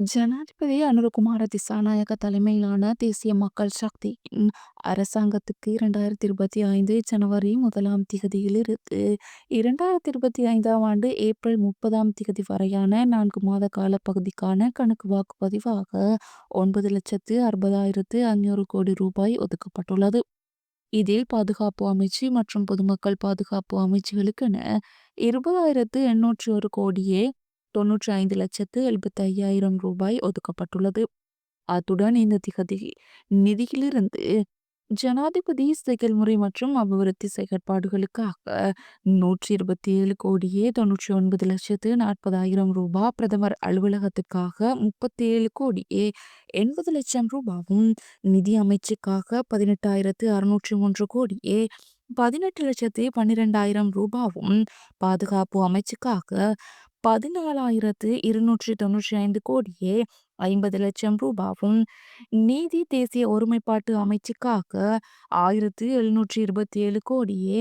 ஜனாதிபதி அனுரகுமார திசாநாயக தலைமையிலான தேசிய மக்கள் சக்தி அரசாங்கத்துக்கு இரண்டாயிரத்தி இருபத்தி ஐந்து ஜனவரி முதலாம் திகதியிலிருந்து இரண்டாயிரத்தி இருபத்தி ஐந்தாம் ஆண்டு ஏப்ரல் முப்பதாம் திகதி வரையான நான்கு மாத கால பகுதிக்கான கணக்கு வாக்குப்பதிவாக ஒன்பது லட்சத்து அறுபதாயிரத்து ஐநூறு கோடி ரூபாய் ஒதுக்கப்பட்டுள்ளது. இதில் பாதுகாப்பு அமைச்சு மற்றும் பொதுமக்கள் பாதுகாப்பு அமைச்சுகளுக்கென இருபதாயிரத்து எண்ணூற்றி ஒரு கோடியே தொன்னூற்றி ஐந்து லட்சத்து எழுபத்தி ஐயாயிரம் ரூபாய் ஒதுக்கப்பட்டுள்ளது. அத்துடன் இந்த திகதி நிதியிலிருந்து ஜனாதிபதி செயல்முறை மற்றும் அபிவிருத்தி செயற்பாடுகளுக்காக நூற்றி இருபத்தி ஏழு கோடியே தொன்னூற்றி ஒன்பது லட்சத்து நாற்பதாயிரம் ரூபாய். பிரதமர் அலுவலகத்துக்காக முப்பத்தி ஏழு கோடியே எண்பது லட்சம் ரூபாவும் நிதி அமைச்சுக்காக பதினெட்டாயிரத்து அறுநூற்றி மூன்று கோடியே பதினெட்டு லட்சத்து பன்னிரெண்டாயிரம் ரூபாவும் பாதுகாப்பு அமைச்சுக்காக பதினாலாயிரத்து இருநூற்றி தொன்னூற்றி ஐந்து கோடியே ஐம்பது லட்சம் ரூபாவும் நீதி தேசிய ஒருமைப்பாட்டு அமைச்சுக்காக ஆயிரத்து எழுநூற்றி இருபத்தி ஏழு கோடியே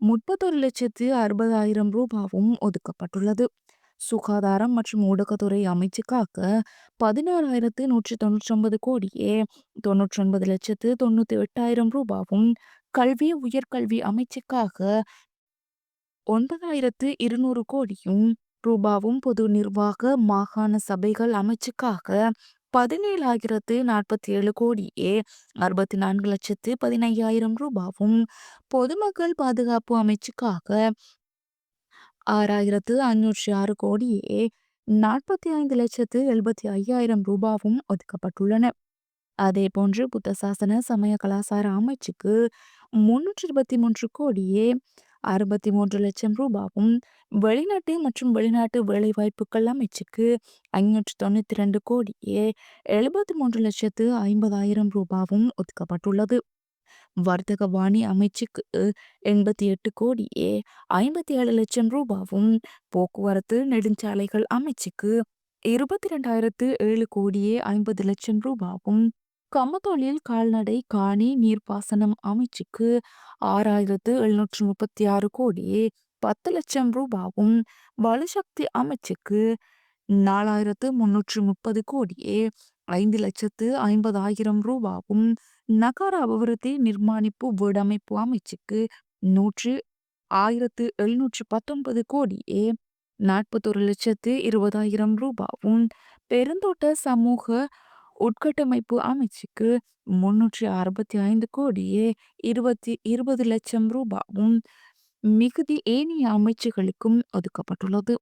முப்பத்தொரு லட்சத்து அறுபதாயிரம் ரூபாவும் ஒதுக்கப்பட்டுள்ளது. சுகாதாரம் மற்றும் ஊடகத்துறை அமைச்சுக்காக பதினாறாயிரத்து நூற்றி தொண்ணூற்றி ஒன்பது கோடியே தொன்னூற்றி ஒன்பது லட்சத்து தொண்ணூத்தி எட்டாயிரம் ரூபாவும் கல்வி உயர்கல்வி அமைச்சுக்காக ஒன்பதாயிரத்து இருநூறு கோடியும் ரூபாவும் பொது நிர்வாக மாகாண சபைகள் அமைச்சுக்காக பதினேழாயிரத்து நாற்பத்தி ஏழு கோடியே அறுபத்தி நான்கு லட்சத்து பதினையாயிரம் ரூபாவும் பொதுமக்கள் பாதுகாப்பு அமைச்சுக்காக ஆறாயிரத்து ஐநூற்றி ஆறு கோடியே நாற்பத்தி ஐந்து லட்சத்து எழுபத்தி ஐயாயிரம் ரூபாவும் ஒதுக்கப்பட்டுள்ளன. அதே போன்று புத்த சாசன சமய கலாசார அமைச்சுக்கு முன்னூற்றி இருபத்தி மூன்று கோடியே அறுபத்தி மூன்று லட்சம் ரூபாவும் வெளிநாட்டு மற்றும் வெளிநாட்டு வேலைவாய்ப்புகள் அமைச்சுக்கு ஐநூற்று தொண்ணூத்தி ரெண்டு கோடியே எழுபத்தி மூன்று லட்சத்து ஐம்பதாயிரம் ரூபாவும் ஒதுக்கப்பட்டுள்ளது. வர்த்தக வாணி அமைச்சுக்கு எண்பத்தி எட்டு கோடியே ஐம்பத்தி ஏழு லட்சம் ரூபாவும் போக்குவரத்து நெடுஞ்சாலைகள் அமைச்சுக்கு இருபத்தி ரெண்டாயிரத்து ஏழு கோடியே ஐம்பது லட்சம் ரூபாவும் கமத்தொழில் கால்நடை காணி நீர்ப்பாசனம் அமைச்சுக்கு ஆறாயிரத்து எழுநூற்று முப்பத்தி ஆறு கோடியே பத்து லட்சம் ரூபாவும் வலுசக்தி அமைச்சுக்கு நாலாயிரத்து முன்னூற்று முப்பது கோடியே ஐந்து லட்சத்து ஐம்பதாயிரம் ரூபாவும் நகர அபிவிருத்தி நிர்மாணிப்பு வீடமைப்பு அமைச்சுக்கு நூற்று ஆயிரத்து எழுநூற்று பத்தொன்பது கோடியே நாற்பத்தொரு லட்சத்து இருபதாயிரம் ரூபாவும். பெருந்தோட்ட சமூக உட்கட்டமைப்பு அமைச்சுக்கு முன்னூற்றி அறுபத்தி ஐந்து கோடியே இருபத்தி இருபது லட்சம் ரூபாவும் மிகுதி ஏனைய அமைச்சுகளுக்கும் ஒதுக்கப்பட்டுள்ளது.